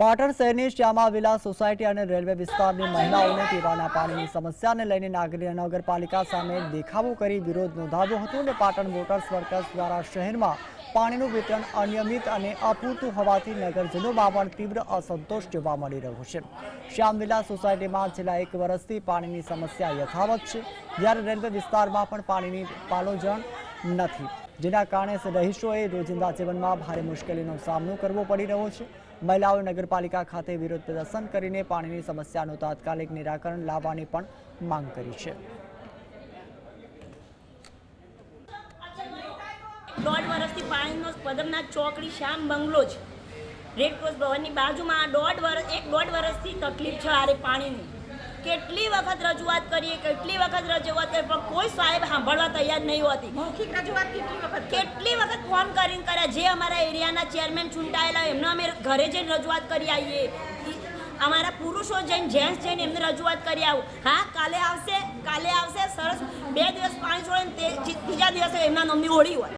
પાટણ શહેરની Shyama villa society અને railway વિસ્તારની મહિલાઓને પીવાના પાણીની સમસ્યાને લઈને નગરપાલિકા સામે દેખાવો કરી વિરોધ નોંધાવ્યો હતો અને પાટણ મોટર્સ વર્કર્સ દ્વારા શહેરમાં પાણીનું વિતરણ અનિયમિત અને અપૂરતું હોવાથી નગરજનોમાં પણ તીવ્ર અસંતોષ જોવા મળી રહ્યો છે. શ્યામવિલા સોસાયટીમાં છેલ્લા એક વર્ષથી પાણીની સમસ્યા યથાવત છે. જ્યારે રેલવે વિસ્તારમાં પણ પાણીની પાલોજણ નથી. જેના કારણે રહીશોએ રોજિંદા જીવનમાં ભારે મુશ્કેલીનો સામનો કરવો પડી રહ્યો છે. મહિલાઓ નગરપાલિકા ખાતે વિરોધ પ્રદર્શન કરીને પાણીની સમસ્યાનું તાત્કાલિક નિરાકરણ લાવવાની પણ માંગ કરી છે. દોઢ વર્ષથી પાણીનો પદમનાથ ચોકડી શ્યામ બંગલો છે. રેડ ક્રોસ ભવનની બાજુમાં દોઢ વર્ષ એક દોઢ વર્ષથી તકલીફ છે આરે પાણીની. કેટલી વખત રજૂઆત કરીએ કેટલી વખત રજૂઆત કરી પણ કોઈ સાહેબ સાંભળવા તૈયાર નહીં હોતી. મૌખિક રજૂઆત કેટલી વખત કેટલી વખત ફોન કરીને કર્યા? જે અમારા એરિયાના ચેરમેન ચૂંટાયેલા હોય એમને અમે ઘરે જઈને રજૂઆત કરી આવીએ. અમારા પુરુષો જઈને જેન્ટ્સ જઈને એમને રજૂઆત કરી આવું. હા કાલે આવશે કાલે આવશે સરસ. બે દિવસ પાણી છોડે ને તે ત્રીજા દિવસે એમના નામની હોળી હોય.